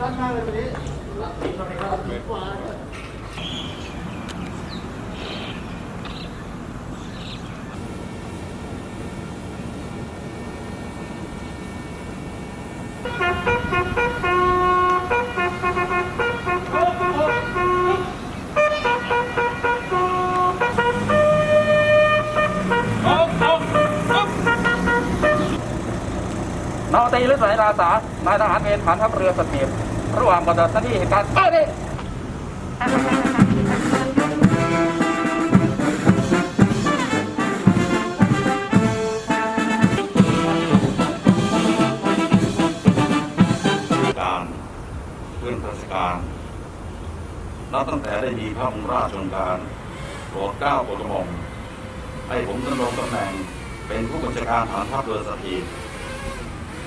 ด้านหน้าเลยวันนี้รับผิดมาในกระ นาวตีหรือสายอาสานายทหารเวรฐานทัพเรือสตีบระหว่างปฏิบัติหน้าที่เหตุการณ์เอ้ยนี่การขึ้นราชการนับตั้งแต่ได้มีพระองค์ราชโองการโปรดเกล้าโปรดกระหม่อมให้ผมดำรงตำแหน่งเป็นผู้บัญชาการฐานทัพเรือสถี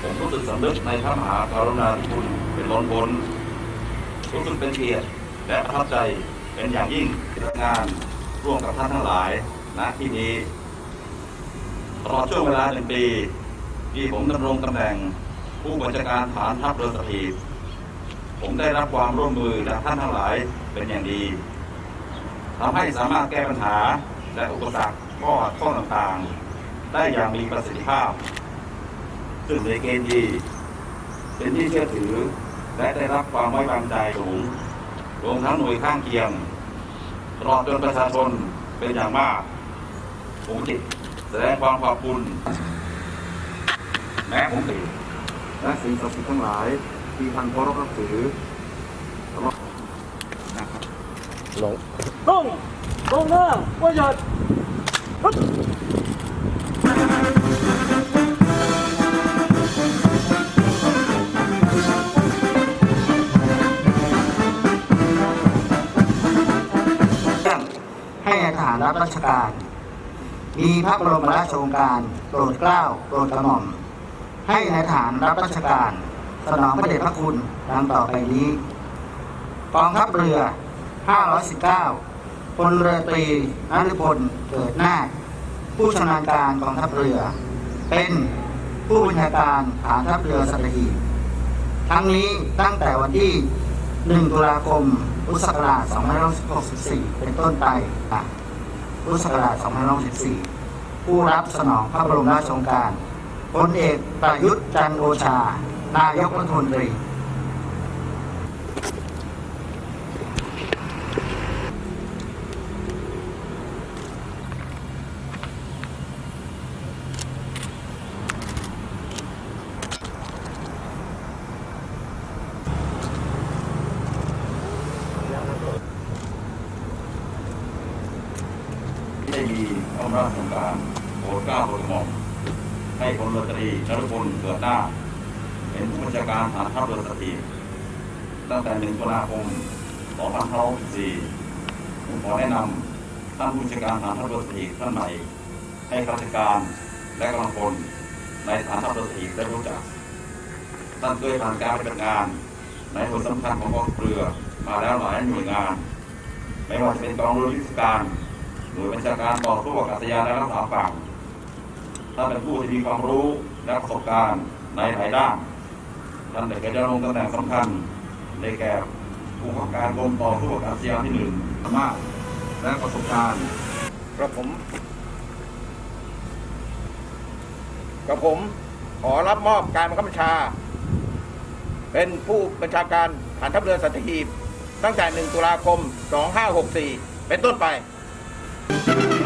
ผมรู้สึกสำนึกในพระมหากรุณาธิคุณเป็นล้นพ้นรู้สึกเป็นเกียรติและประทับใจเป็นอย่างยิ่งที่งานร่วมกับท่านทั้งหลายณที่นี้ตลอดช่วงเวลาหนึ่งปีที่ผมดำรงตำแหน่งผู้บัญชาการฐานทัพเรือสถีผมได้รับความร่วมมือจากท่านทั้งหลายเป็นอย่างดีทำให้สามารถแก้ปัญหาและอุปสรรคข้อข้อต่างๆ ได้อย่างมีประสิทธิภาพ ซึ่งในเกณฑ์ดีเป็นที่เชื่อถือ และได้รับความไว้วางใจสูงรวมทั้งหน่วยข้างเคียงตลอดจนประชาชนเป็นอย่างมาก ผมจิตแสดงความขอบคุณ แม้ผมติดและสิ่งศักดิ์สิทธิ์ทั้งหลาย ที่ท่านเคารพนับถือต้งตรงหน้าว่าหยัดารรับราชการ มีพระบรมราชโองการโปรดเกล้าโปรดกระหม่อม ให้ในทหารรับราชการ สนองพระเดชพระคุณดังต่อไปนี้กองทัพเรือ 519พลเรือตรีนฤพลเกิดนาคผู้ชำนาญการกองทัพเรือ เป็นผู้บัญชาการฐานทัพเรือสัตหีบทั้งนี้ตั้งแต่วันที่ 1 ตุลาคม พุทธศักราช 2564 เป็นต้นไปอะ พุทธศักราช2564 ผู้รับสนองพระบรมราชโองการพลเอกประยุทธ์จันโอชา นายกรัฐมนตรี ได้มีพระราชโองการโปรดเกล้าโปรดกระหม่อมให้พลเรือตรีนรพลเกิดหน้า เป็นผู้บัญชาการฐานทัพเรือสถีตั้งแต่1ตุลาคม2564ผมขอแนะนำท่านผู้บัญชาการฐานทัพเรือสถีท่านใหม่ ให้ข้าราชการและกำลังพลในฐานทัพเรือสถีได้รู้จักท่านเคยผ่านการปฏิบัติงาน ในหน่วยสำคัญของกองเรือมาแล้วหลายหน่วยงาน ไม่ว่าจะเป็นกองเรือยุทธการ หน่วยบัญชาการต่อสู้อากาศยานและรักษาฝั่งท่านเป็นผู้ที่มีความรู้และประสบการณ์ในหลายด้านท่านได้เคยดำรงตำแหน่งสำคัญในแก่ผู้ประการกรมต่อสู้อากาศยานที่หนึ่งมากและประสบการณ์กระผมกระผมขอรับมอบการบังคับบัญชา เป็นผู้บัญชาการฐานทัพเรือสัตหีบตั้งแต่ 1 ตุลาคม 2564 เป็นต้นไป ข